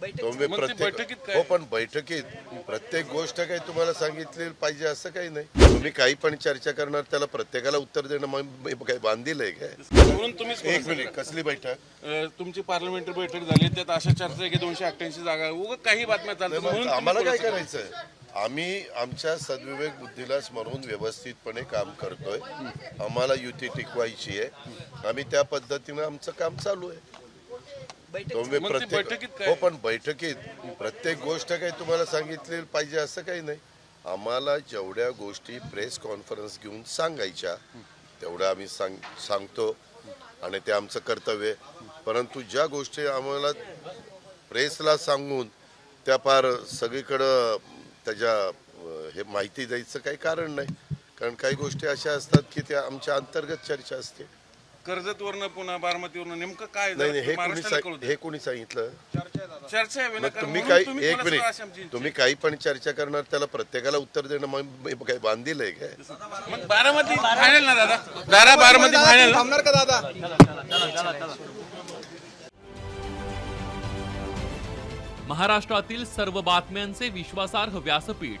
तुम्ही प्रत्येक? हो पण बैठकीत प्रत्येक गोष्ट काही तुम्हाला सांगितली पाहिजे असं काही नाही. तुम्ही काही पण चर्चा करणार त्याला प्रत्येकाला उत्तर देणं काही बांधील आहे काय? म्हणून तुम्हीच एक मिनिट कसली बैठक? तुमची पार्लमेंटरी बैठक झाली त्यात अशा चर्चा आहे की दोनशे अठ्ठ्याऐंशी जागा उगा काही बातम्या चालतात आम्हाला तुम्ही काय करायचं आम्ही आमच्या सद्विवेक बुद्धीला स्मरून व्यवस्थितपणे काम करतोय. आम्हाला युती टिकवायची आहे. आम्ही त्या पद्धतीनं आमचं काम चालू आहे. तुम्ही मग ते प्रत्येक काय? हो पण बैठकीत प्रत्येक गोष्ट काही तुम्हाला सांगितली पाहिजे असं काही नाही आम्हाला जेवढ्या गोष्टी प्रेस कॉन्फरन्स घेऊन सांगायच्या तेवढ्या आम्ही सांग सांगतो आणि ते आमचं कर्तव्य आहे. परंतु ज्या गोष्टी आम्हाला प्रेसला सांगून त्या फार सगळीकडं त्याच्या अं, हे माहिती द्यायचं काही कारण नाही कारण काही गोष्टी अशा असतात की त्या आमच्या अंतर्गत चर्चा असते कर्जतवरनं पुन्हा बारामतीवरनं नेमकं काय नाही नाही हे कोणी महाराष्ट्राला सांग- कळू हे कोणी सांगितलं. चर्चा आहे मग विनाकारण. तुम्ही म्हणून काही तुम्ही एक आमची मिनिट तुम्ही काही पण चर्चा करणार त्याला प्रत्येकाला उत्तर देणं मग काही बांधील आहे काय? मग बारामती फायनल ना दादा? दादा बारामती फायनल थांबणार का दादा? महाराष्ट्रातील सर्व बातम्यांचे विश्वासार्ह व्यासपीठ.